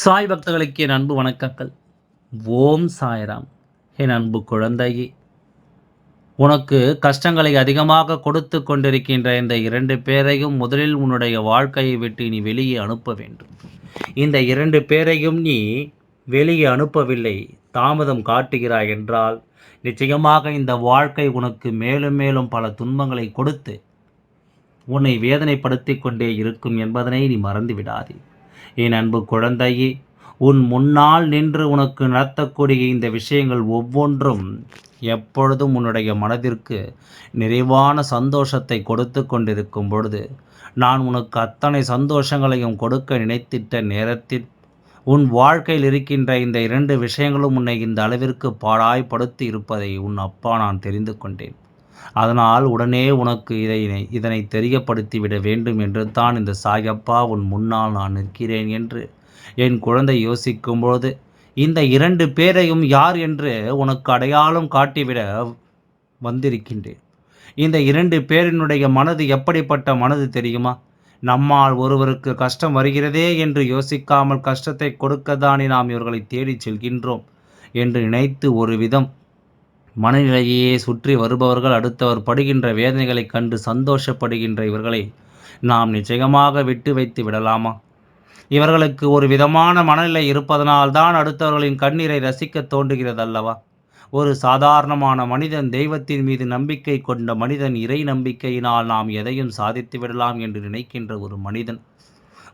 சாய் பக்தர்களுக்கு என் அன்பு வணக்கங்கள். ஓம் சாய்ராம். என் அன்பு குழந்தையே உனக்கு கஷ்டங்களை அதிகமாக கொடுத்து கொண்டிருக்கின்ற இந்த இரண்டு பேரையும் முதலில் உன்னுடைய வாழ்க்கையை விட்டு நீ வெளியே அனுப்ப வேண்டும். இந்த இரண்டு பேரையும் நீ வெளியே அனுப்பவில்லை தாமதம் காட்டுகிறாய் என்றால் நிச்சயமாக இந்த வாழ்க்கை உனக்கு மேலும் மேலும் பல துன்பங்களை கொடுத்து உன்னை வேதனைப்படுத்தி கொண்டே இருக்கும் என்பதனை நீ மறந்து விடாதே. என் அன்பு குழந்தையே உன் முன்னால் நின்று உனக்கு நடத்தக்கூடிய இந்த விஷயங்கள் ஒவ்வொன்றும் எப்பொழுதும் உன்னுடைய மனதிற்கு நிறைவான சந்தோஷத்தை கொடுத்து கொண்டிருக்கும் பொழுது நான் உனக்கு அத்தனை சந்தோஷங்களையும் கொடுக்க நினைத்திட்ட நேரத்தில் உன் வாழ்க்கையில் இருக்கின்ற இந்த இரண்டு விஷயங்களும் உன்னை இந்த அளவிற்கு பாடாய்படுத்தி இருப்பதை உன் அப்பா நான் தெரிந்து கொண்டேன். அதனால் உடனே உனக்கு இதை இதனை தெரியப்படுத்திவிட வேண்டும் என்று தான் இந்த சாயப்பா உன் முன்னால் நான் நிற்கிறேன் என்று என் குழந்தை யோசிக்கும்போது இந்த இரண்டு பேரையும் யார் என்று உனக்கு அடையாளம் காட்டிவிட வந்திருக்கின்றேன். இந்த இரண்டு பேரினுடைய மனது எப்படிப்பட்ட மனது தெரியுமா? நம்மால் ஒருவருக்கு கஷ்டம் வருகிறதே என்று யோசிக்காமல் கஷ்டத்தை கொடுக்கத்தானே நாம் இவர்களை தேடிச் செல்கின்றோம் என்று நினைத்து ஒரு விதம் மனநிலையே சுற்றி வருபவர்கள் அடுத்தவர் படுகின்ற வேதனைகளைக் கண்டு சந்தோஷப்படுகின்ற இவர்களை நாம் நிச்சயமாக விட்டு வைத்து விடலாமா? இவர்களுக்கு ஒரு விதமான மனநிலை இருப்பதனால் தான் அடுத்தவர்களின் கண்ணீரை ரசிக்க தோன்றுகிறது அல்லவா ஒரு சாதாரணமான மனிதன் தெய்வத்தின் மீது நம்பிக்கை கொண்ட மனிதன் இறை நம்பிக்கையினால் நாம் எதையும் சாதித்து விடலாம் என்று நினைக்கின்ற ஒரு மனிதன்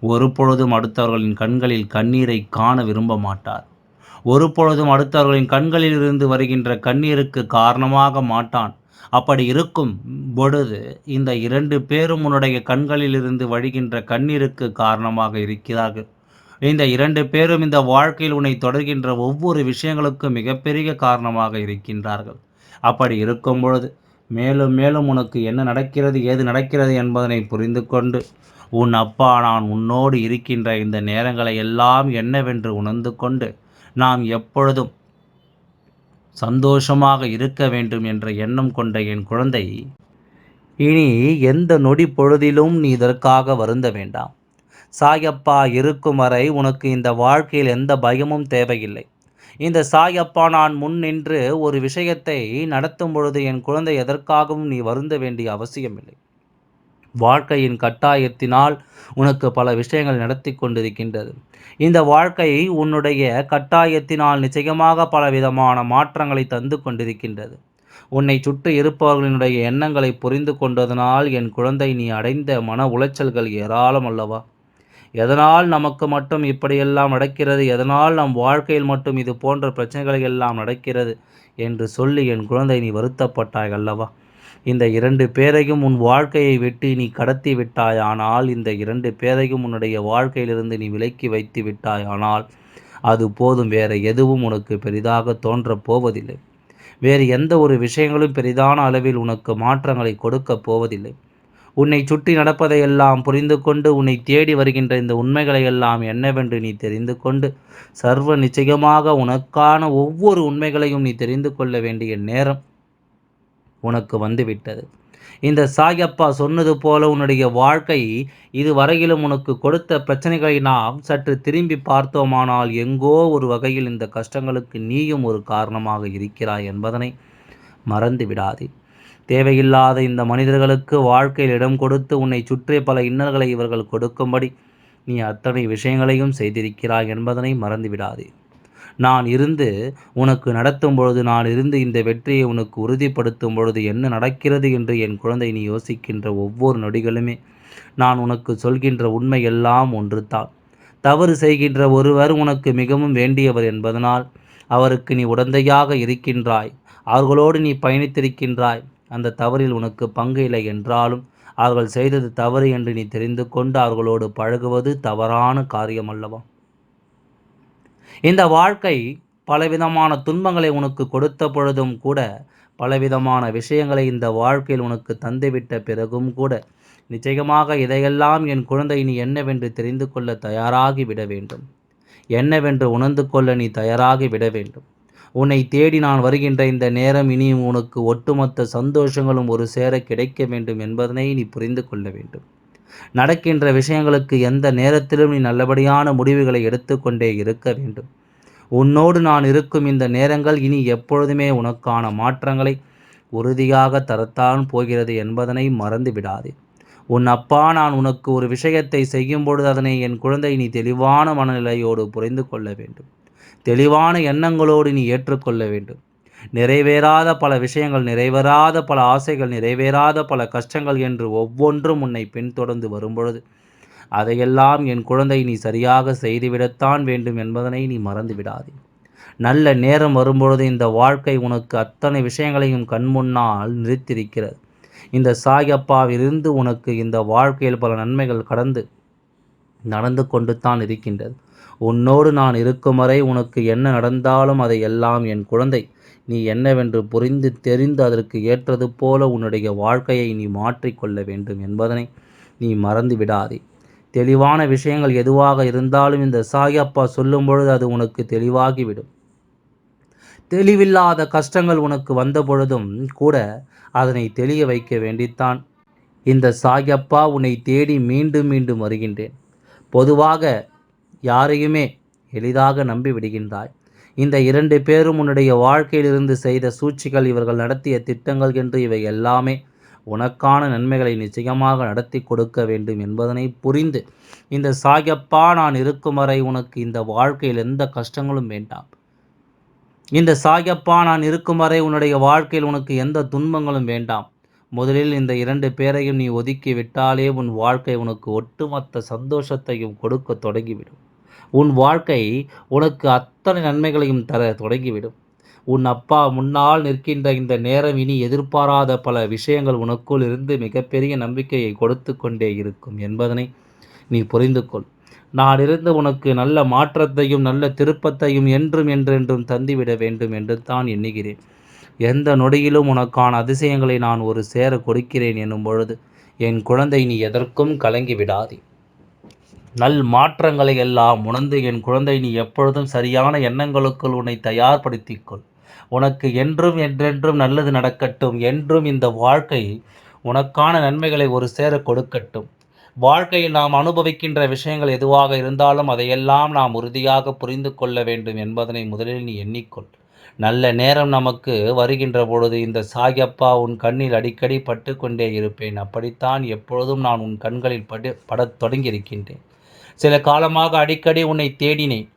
ஒரு பொழுதும் அடுத்தவர்களின் கண்களில் கண்ணீரை காண விரும்ப மாட்டார். ஒரு பொழுதும் அடுத்தவர்களின் கண்களில் இருந்து வருகின்ற கண்ணீருக்கு காரணமாக மாட்டான். அப்படி இருக்கும் பொழுது இந்த இரண்டு பேரும் உன்னுடைய கண்களில் இருந்து வழிகின்ற கண்ணீருக்கு காரணமாக இருக்கிறார்கள். இந்த இரண்டு பேரும் இந்த வாழ்க்கையில் உன்னை தொடர்கின்ற ஒவ்வொரு விஷயங்களுக்கும் மிகப்பெரிய காரணமாக இருக்கின்றார்கள். அப்படி இருக்கும் பொழுது மேலும் மேலும் உனக்கு என்ன நடக்கிறது ஏது நடக்கிறது என்பதனை புரிந்து கொண்டு உன் அப்பா நான் உன்னோடு இருக்கின்ற இந்த நேரங்களை எல்லாம் என்னவென்று உணர்ந்து கொண்டு நாம் எப்பொழுதும் சந்தோஷமாக இருக்க வேண்டும் என்ற எண்ணம் கொண்ட என் குழந்தை இனி எந்த நொடி பொழுதிலும் நீ இதற்காக வருந்த வேண்டாம். சாயப்பா இருக்கும் வரை உனக்கு இந்த வாழ்க்கையில் எந்த பயமும் தேவையில்லை. இந்த சாயப்பா நான் முன் நின்று ஒரு விஷயத்தை நடத்தும் பொழுது என் குழந்தை எதற்காகவும் நீ வருந்த வேண்டிய அவசியமில்லை. வாழ்க்கையின் கட்டாயத்தினால் உனக்கு பல விஷயங்கள் நடத்தி கொண்டிருக்கின்றது. இந்த வாழ்க்கை உன்னுடைய கட்டாயத்தினால் நிச்சயமாக பல விதமான மாற்றங்களை தந்து கொண்டிருக்கின்றது. உன்னை சுற்றி இருப்பவர்களினுடைய எண்ணங்களை புரிந்து கொண்டதனால் என் குழந்தை நீ அடைந்த மன உளைச்சல்கள் ஏராளம் அல்லவா? எதனால் நமக்கு மட்டும் இப்படியெல்லாம் நடக்கிறது? எதனால் நம் வாழ்க்கையில் மட்டும் இது போன்ற பிரச்சனைகளை எல்லாம் நடக்கிறது? என்று சொல்லி என் குழந்தை நீ வருத்தப்பட்டாய் அல்லவா? இந்த இரண்டு பேரையும் உன் வாழ்க்கையை விட்டு நீ கடத்தி விட்டாயானால் இந்த இரண்டு பேரையும் உன்னுடைய வாழ்க்கையிலிருந்து நீ விலக்கி வைத்து விட்டாயானால் அது போதும் வேறு எதுவும் உனக்கு பெரிதாக தோன்றப் போவதில்லை. வேறு எந்த ஒரு விஷயங்களும் பெரிதான அளவில் உனக்கு மாற்றங்களை கொடுக்கப் போவதில்லை. உன்னை சுற்றி நடப்பதையெல்லாம் புரிந்து கொண்டு உன்னை தேடி வருகின்ற இந்த உண்மைகளை எல்லாம் என்னவென்று நீ தெரிந்து கொண்டு சர்வ நிச்சயமாக உனக்கான ஒவ்வொரு உண்மைகளையும் நீ தெரிந்து கொள்ள வேண்டிய நேரம் உனக்கு வந்துவிட்டது. இந்த சாயப்பா சொன்னது போல உன்னுடைய வாழ்க்கை இதுவரையிலும் உனக்கு கொடுத்த பிரச்சனைகளை நாம் சற்று திரும்பி பார்த்தோமானால் எங்கோ ஒரு வகையில் இந்த கஷ்டங்களுக்கு நீயும் ஒரு காரணமாக இருக்கிறாய் என்பதனை மறந்து விடாதே. தேவையில்லாத இந்த மனிதர்களுக்கு வாழ்க்கையில் இடம் கொடுத்து உன்னை சுற்றிய பல இன்னல்களை இவர்கள் கொடுக்கும்படி நீ அத்தனை விஷயங்களையும் செய்திருக்கிறாய் என்பதனை மறந்துவிடாதே நான் இருந்து உனக்கு நடத்தும் பொழுது நான் இருந்து இந்த வெற்றியை உனக்கு உறுதிப்படுத்தும் பொழுது என்ன நடக்கிறது என்று என் குழந்தை நீ யோசிக்கின்ற ஒவ்வொரு நொடிகளுமே நான் உனக்கு சொல்கின்ற உண்மை எல்லாம் ஒன்று தான் தவறு செய்கின்ற ஒருவர் உனக்கு மிகவும் வேண்டியவர் என்பதனால் அவருக்கு நீ உடந்தையாக இருக்கின்றாய். அவர்களோடு நீ பயணித்திருக்கின்றாய். அந்த தவறில் உனக்கு பங்கு இல்லை என்றாலும் அவர்கள் செய்தது தவறு என்று நீ தெரிந்து கொண்டு அவர்களோடு பழகுவது தவறான காரியம் அல்லவா? இந்த வாழ்க்கை பலவிதமான துன்பங்களை உனக்கு கொடுத்த பொழுதும் கூட பலவிதமான விஷயங்களை இந்த வாழ்க்கையில் உனக்கு தந்துவிட்ட பிறகும் கூட நிச்சயமாக இதையெல்லாம் என் குழந்தை நீ என்னவென்று தெரிந்து கொள்ள தயாராகி விட வேண்டும். என்னவென்று உணர்ந்து கொள்ள நீ தயாராகி விட வேண்டும். உன்னை தேடி நான் வருகின்ற இந்த நேரம் இனியும் உனக்கு ஒட்டுமொத்த சந்தோஷங்களும் ஒரு சேர கிடைக்க வேண்டும் என்பதனை நீ புரிந்து கொள்ள வேண்டும். நடக்கின்ற விஷயங்களுக்கு எந்த நேரத்திலும் நீ நல்லபடியான முடிவுகளை எடுத்துக்கொண்டே இருக்க வேண்டும். உன்னோடு நான் இருக்கும் இந்த நேரங்கள் இனி எப்பொழுதுமே உனக்கான மாற்றங்களை உறுதியாக தரத்தான் போகிறது என்பதனை மறந்து விடாதே உன் அப்பா நான் உனக்கு ஒரு விஷயத்தை செய்யும் பொழுது அதனை என் குழந்தை நீ தெளிவான மனநிலையோடு புரிந்து கொள்ள வேண்டும். தெளிவான எண்ணங்களோடு நீ ஏற்றுக்கொள்ள வேண்டும். நிறைவேறாத பல விஷயங்கள் நிறைவேறாத பல ஆசைகள் நிறைவேறாத பல கஷ்டங்கள் என்று ஒவ்வொன்றும் உன்னை பின்தொடர்ந்து வரும்பொழுது அதையெல்லாம் என் குழந்தை நீ சரியாக செய்துவிடத்தான் வேண்டும் என்பதனை நீ மறந்து விடாதே நல்ல நேரம் வரும்பொழுது இந்த வாழ்க்கை உனக்கு அத்தனை விஷயங்களையும் கண்முன்னால் நிறுத்திருக்கிறது இந்த சாயப்பாவிலிருந்து உனக்கு இந்த வாழ்க்கையில் பல நன்மைகள் கடந்து நடந்து கொண்டு தான் இருக்கின்றது. உன்னோடு நான் இருக்கும் வரை உனக்கு என்ன நடந்தாலும் அதை எல்லாம் என் குழந்தை நீ என்னவென்று புரிந்து தெரிந்து அதற்கு ஏற்றது போல உன்னுடைய வாழ்க்கையை நீ மாற்றிக்கொள்ள வேண்டும் என்பதனை நீ மறந்து விடாதே. தெளிவான விஷயங்கள் எதுவாக இருந்தாலும் இந்த சாயப்பா சொல்லும் பொழுது அது உனக்கு தெளிவாகிவிடும். தெளிவில்லாத கஷ்டங்கள் உனக்கு வந்த பொழுதும் கூட அதனை தெளிய வைக்க வேண்டித்தான். இந்த சாயப்பா உன்னை தேடி மீண்டும் மீண்டும் வருகின்றேன். பொதுவாக யாரையுமே எளிதாக நம்பி விடுகின்றாய். இந்த இரண்டு பேரும் உன்னுடைய வாழ்க்கையிலிருந்து செய்த சூழ்ச்சிகள் இவர்கள் நடத்திய திட்டங்கள் என்று இவை எல்லாமே உனக்கான நன்மைகளை நிச்சயமாக நடத்தி கொடுக்க வேண்டும் என்பதனை புரிந்து இந்த சாயப்பா நான் இருக்கும் வரை உனக்கு இந்த வாழ்க்கையில் எந்த கஷ்டங்களும் வேண்டாம். இந்த சாயப்பா நான் இருக்கும் வரை உன்னுடைய வாழ்க்கையில் உனக்கு எந்த துன்பங்களும் வேண்டாம். முதலில் இந்த இரண்டு பேரையும் நீ ஒதுக்கி விட்டாலே உன் வாழ்க்கை உனக்கு ஒட்டுமொத்த சந்தோஷத்தையும் கொடுக்க தொடங்கிவிடும். உன் வாழ்க்கை உனக்கு அத்தனை நன்மைகளையும் தர தொடங்கிவிடும். உன் அப்பா முன்னால் நிற்கின்ற இந்த நேரம் இனி எதிர்பாராத பல விஷயங்கள் உனக்குள் இருந்து மிகப்பெரிய நம்பிக்கையை கொடுத்து கொண்டே இருக்கும் என்பதனை நீ புரிந்து கொள். நான் இருந்து உனக்கு நல்ல மாற்றத்தையும் நல்ல திருப்பத்தையும் என்றும் என்றென்றும் தந்துவிட வேண்டும் என்று தான் எண்ணுகிறேன். எந்த நொடியிலும் உனக்கான அதிசயங்களை நான் ஒரு சேர கொடுக்கிறேன் என்னும் பொழுது என் குழந்தை நீ எதற்கும் கலங்கி விடாதே. நல் மாற்றங்களை எல்லாம் உணர்ந்து என் குழந்தை நீ எப்பொழுதும் சரியான எண்ணங்களுக்குள் உன்னை தயார்படுத்திக்கொள் உனக்கு என்றும் என்றென்றும் நல்லது நடக்கட்டும். என்றும் இந்த வாழ்க்கை உனக்கான நன்மைகளை ஒரு சேர கொடுக்கட்டும். வாழ்க்கையில் நாம் அனுபவிக்கின்ற விஷயங்கள் எதுவாக இருந்தாலும் அதையெல்லாம் நாம் உறுதியாக புரிந்து கொள்ள வேண்டும் என்பதனை முதலில் நீ எண்ணிக்கொள். நல்ல நேரம் நமக்கு வருகின்ற பொழுது இந்த சாயப்பா உன் கண்ணில் அடிக்கடி பட்டு கொண்டே இருப்பேன். அப்படித்தான் எப்பொழுதும் நான் உன் கண்களில் படு படத் தொடங்கியிருக்கின்றேன். சில காலமாக அடிக்கடி உன்னை தேடினேன்.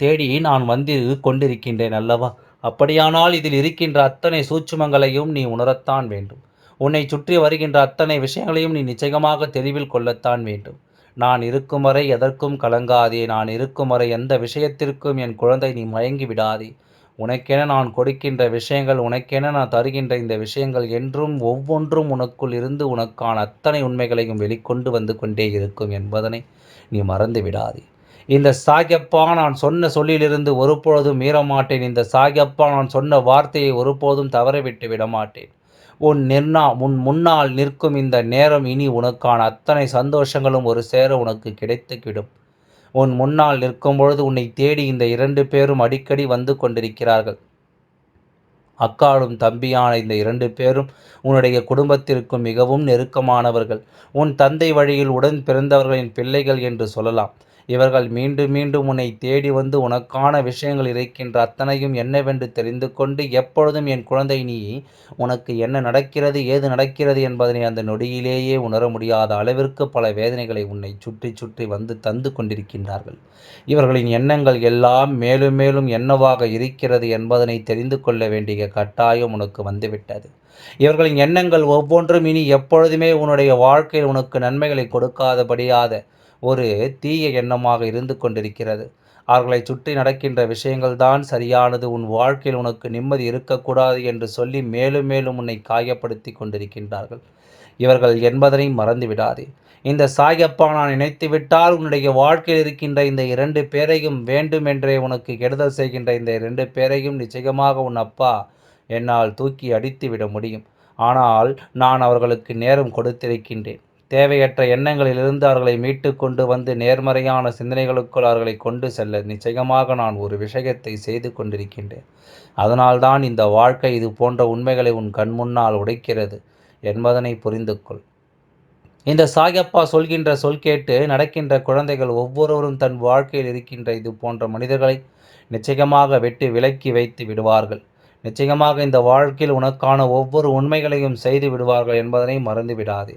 தேடி நான் வந்து கொண்டிருக்கின்றேன் அல்லவா? அப்படியானால் இதில் இருக்கின்ற அத்தனை சூட்சுமங்களையும் நீ உணரத்தான் வேண்டும். உன்னை சுற்றி வருகின்ற அத்தனை விஷயங்களையும் நீ நிச்சயமாக தெளிவில் கொள்ளத்தான் வேண்டும். நான் இருக்கும் வரை எதற்கும் கலங்காதே. நான் இருக்கும் வரை எந்த விஷயத்திற்கும் என் குழந்தை நீ மயங்கி விடாதே. உனக்கென நான் கொடுக்கின்ற விஷயங்கள் உனக்கென நான் தருகின்ற இந்த விஷயங்கள் என்றும் ஒவ்வொன்றும் உனக்குள் இருந்து உனக்கான அத்தனை உண்மைகளையும் வெளிக்கொண்டு வந்து கொண்டே இருக்கும் என்பதனை நீ மறந்து விடாதே. இந்த சாகியப்பா நான் சொன்ன சொல்லிலிருந்து ஒருபொழுதும் மீறமாட்டேன். இந்த சாகியப்பா நான் சொன்ன வார்த்தையை ஒருபோதும் தவறவிட்டு விடமாட்டேன். உன் நிர்ணா உன் முன்னால் நிற்கும் இந்த நேரம் இனி உனக்கான அத்தனை சந்தோஷங்களும் ஒரு சேர உனக்கு கிடைத்துக்கிடும் உன் முன்னால் நிற்கும் பொழுது உன்னை தேடி இந்த இரண்டு பேரும் அடிக்கடி வந்து கொண்டிருக்கிறார்கள். அக்காலும் தம்பியான இந்த இரண்டு பேரும் உன்னுடைய குடும்பத்திற்கும் மிகவும் நெருக்கமானவர்கள். உன் தந்தை வழியில் உடன் பிறந்தவர்களின் பிள்ளைகள் என்று சொல்லலாம். இவர்கள் மீண்டும் மீண்டும் உன்னை தேடி வந்து உனக்கான விஷயங்கள் இருக்கின்ற அத்தனையும் என்னவென்று தெரிந்து கொண்டு எப்பொழுதும் என் குழந்தை நீ உனக்கு என்ன நடக்கிறது ஏது நடக்கிறது என்பதனை அந்த நொடியிலேயே உணர முடியாத அளவிற்கு பல வேதனைகளை உன்னை சுற்றி சுற்றி வந்து தந்து கொண்டிருக்கின்றார்கள். இவர்களின் எண்ணங்கள் எல்லாம் மேலும் மேலும் என்னவாக இருக்கிறது என்பதனை தெரிந்து கொள்ள வேண்டிய கட்டாயம் உனக்கு வந்துவிட்டது. இவர்களின் எண்ணங்கள் ஒவ்வொன்றும் இனி எப்பொழுதுமே உன்னுடைய வாழ்க்கையில் உனக்கு நன்மைகளை கொடுக்காதபடியாத ஒரு தீய எண்ணமாக இருந்து கொண்டிருக்கிறது. அவர்களை சுற்றி நடக்கின்ற விஷயங்கள் தான் சரியானது. உன் வாழ்க்கையில் உனக்கு நிம்மதி இருக்கக்கூடாது என்று சொல்லி மேலும் மேலும் உன்னை காயப்படுத்தி கொண்டிருக்கின்றார்கள். இவர்கள் என்பதனை மறந்துவிடாதே இந்த சாயப்பா நான் நினைத்து விட்டால் உன்னுடைய வாழ்க்கையில் இருக்கின்ற இந்த இரண்டு பேரையும் வேண்டுமென்றே உனக்கு கெடுதல் செய்கின்ற இந்த இரண்டு பேரையும் நிச்சயமாக உன் அப்பா என்னால் தூக்கி அடித்து விட முடியும். ஆனால் நான் அவர்களுக்கு நேரம் கொடுத்திருக்கின்றேன். தேவையற்ற எண்ணங்களிலிருந்து அவர்களை மீட்டு கொண்டு வந்து நேர்மறையான சிந்தனைகளுக்குள் அவர்களை கொண்டு செல்ல நிச்சயமாக நான் ஒரு விஷயத்தை செய்து கொண்டிருக்கின்றேன். அதனால்தான் இந்த வாழ்க்கை இது போன்ற உண்மைகளை உன் கண் முன்னால் உடைக்கிறது என்பதனை புரிந்து கொள். இந்த சாயப்பா சொல்கின்ற சொல் கேட்டு நடக்கின்ற குழந்தைகள் ஒவ்வொருவரும் தன் வாழ்க்கையில் இருக்கின்ற இது போன்ற மனிதர்களை நிச்சயமாக வெட்டி விலக்கி வைத்து விடுவார்கள். நிச்சயமாக இந்த வாழ்க்கையில் உனக்கான ஒவ்வொரு உண்மைகளையும் செய்து விடுவார்கள் என்பதனை மறந்து விடாதே.